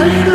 Lord.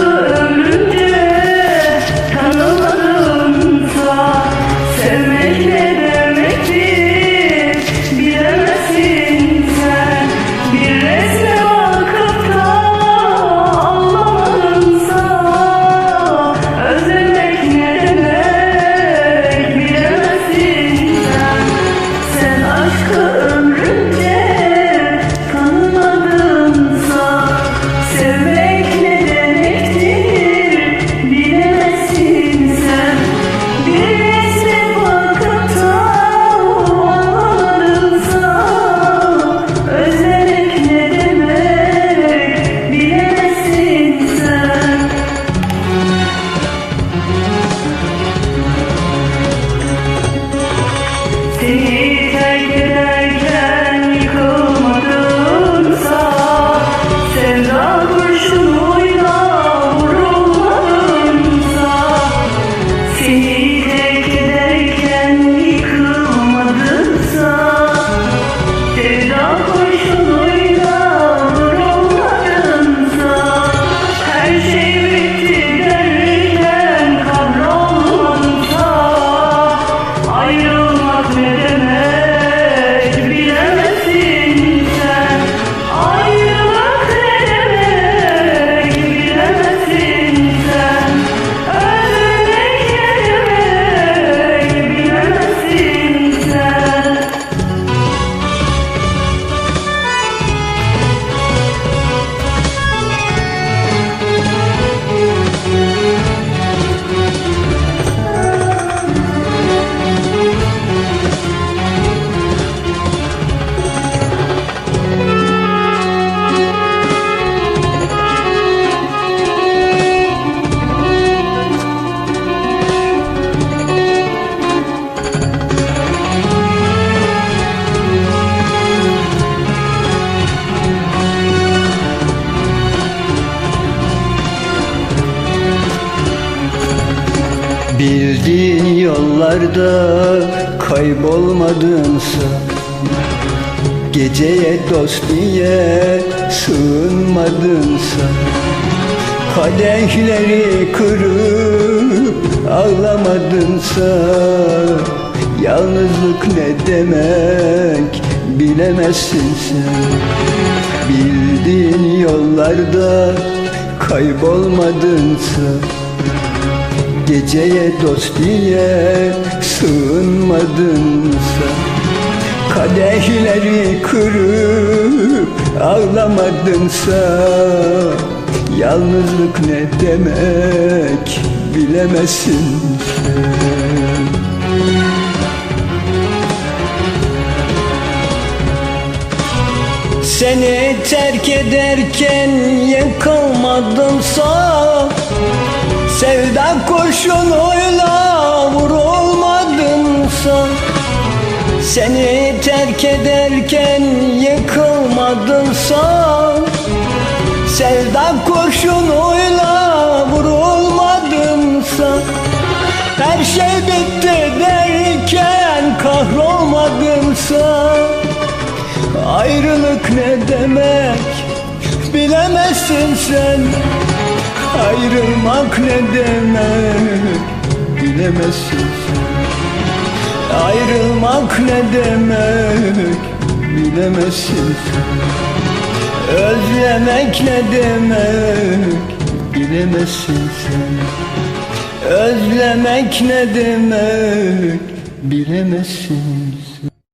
Bildiğin yollarda kaybolmadınsa Geceye dost diye sığınmadınsa Kadehleri kırıp ağlamadınsa Yalnızlık ne demek bilemezsin sen. Bildiğin yollarda kaybolmadınsa Geceye dost diye sığınmadınsa Kadehleri kırıp ağlamadınsa Yalnızlık ne demek bilemezsin sen. Seni terk ederken yıkılmadımsa Sevda kurşunuyla vurulmadımsa Seni terk ederken yıkılmadımsa Sevda kurşunuyla vurulmadımsa Her şey bitti derken kahrolmadımsa Ayrılık ne demek bilemezsin sen Ayrılmak ne demek bilemezsin sen. Ayrılmak ne demek bilemezsin sen. Özlemek ne demek bilemezsin sen. Özlemek ne demek bilemezsin